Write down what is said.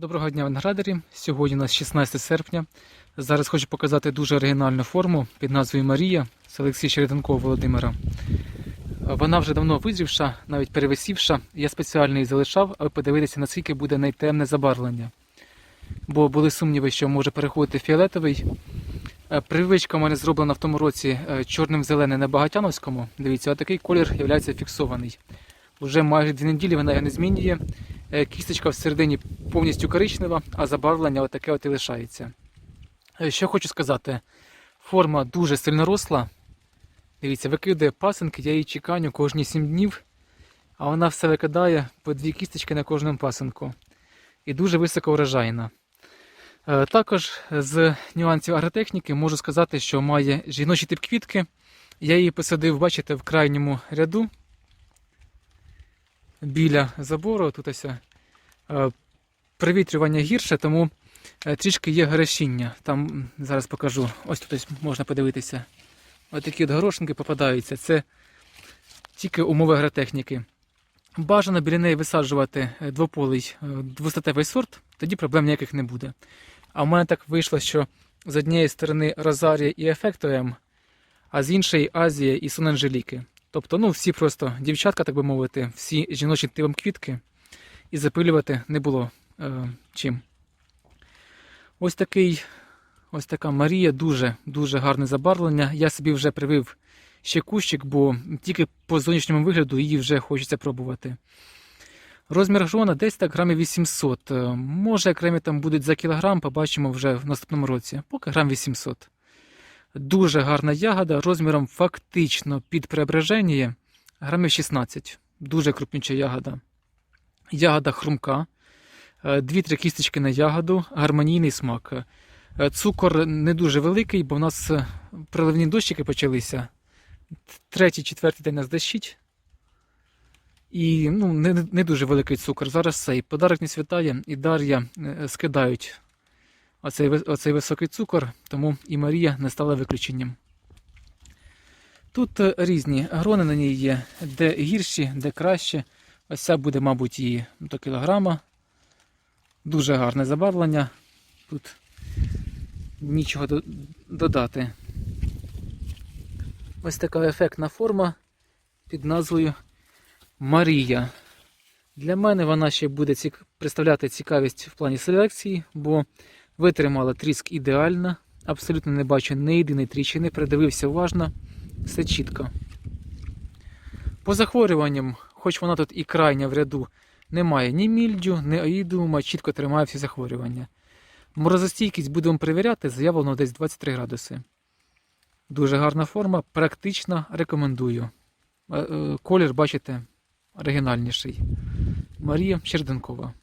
Доброго дня, виноградарі. Сьогодні у нас 16 серпня. Зараз хочу показати дуже оригінальну форму під назвою Марія з Олексія Череденкова Володимира. Вона вже давно визрівша, навіть перевисівша. Я спеціально її залишав, аби подивитися, наскільки буде найтемне забарвлення. Бо були сумніви, що може переходити фіолетовий. Е, Привичка у мене зроблена в тому році е, чорним зеленим на Багатяновському. Дивіться, отакий колір є фіксований. Уже майже дві неділі вона його не змінює. Е, Кісточка всередині повністю коричнева, а забарвлення отаке от і лишається. Е, Що хочу сказати, форма дуже сильно росла. Дивіться, викидає пасинки, я її чеканю кожні 7 днів, а вона все викидає по дві кісточки на кожному пасинку. І дуже високо врожайна. Е, Також з нюансів агротехніки можу сказати, що має жіночий тип квітки. Я її посадив, бачите, в крайньому ряду біля забору. Тут ось е, привітрювання гірше, тому е, трішки є горошіння. Там зараз покажу. Ось тут ось можна подивитися. Ось такі от горошинки попадаються. Це тільки умови агротехніки. Бажано біля неї висаджувати е, двополий двостатевий сорт, тоді проблем ніяких не буде. А в мене так вийшло, що з однієї сторони Розарія і Ефекто М, а з іншої Азія і Сон Анжеліки. Тобто, ну, всі просто дівчатка, так би мовити, всі жіночі типом квітки, і запилювати не було е, чим. Ось такий, ось така Марія, дуже дуже гарне забарвлення. Я собі вже привив ще кущик, бо тільки по зовнішньому вигляду її вже хочеться пробувати. Розмір грона десь так грамів 800. Е, Може, окремі там будуть за кілограм, побачимо вже в наступному році. Поки грам 800. Дуже гарна ягода, розміром фактично під преображення грамів 16. Дуже крупнюча ягода. Ягода хрумка, е, дві-три кісточки на ягоду, гармонійний смак. Е, Цукор не дуже великий, бо в нас е, проливні дощики почалися. Третій, четвертий день нас дощить. І ну, не, не дуже великий цукор. Зараз цей подарок не святає, і Дар'я скидають оцей, оцей високий цукор, тому і Марія не стала виключенням. Тут е, різні грони на ній є, де гірші, де краще. Ось ця буде, мабуть, її до кілограма. Дуже гарне забарвлення. Тут нічого до- додати. Ось така ефектна форма під назвою Марія. Для мене вона ще буде представляти цікавість в плані селекції, бо витримала тріск ідеально, абсолютно не бачу ні єдиної тріщини, придивився уважно, все чітко. По захворюванням, хоч вона тут і крайня в ряду, немає ні мільдю, ні оїдума, чітко тримає всі захворювання. Морозостійкість будемо перевіряти, заявлено десь 23 градуси. Дуже гарна форма, практична, рекомендую. Е, е, Колір, бачите, оригінальніший. Марія Щерденкова.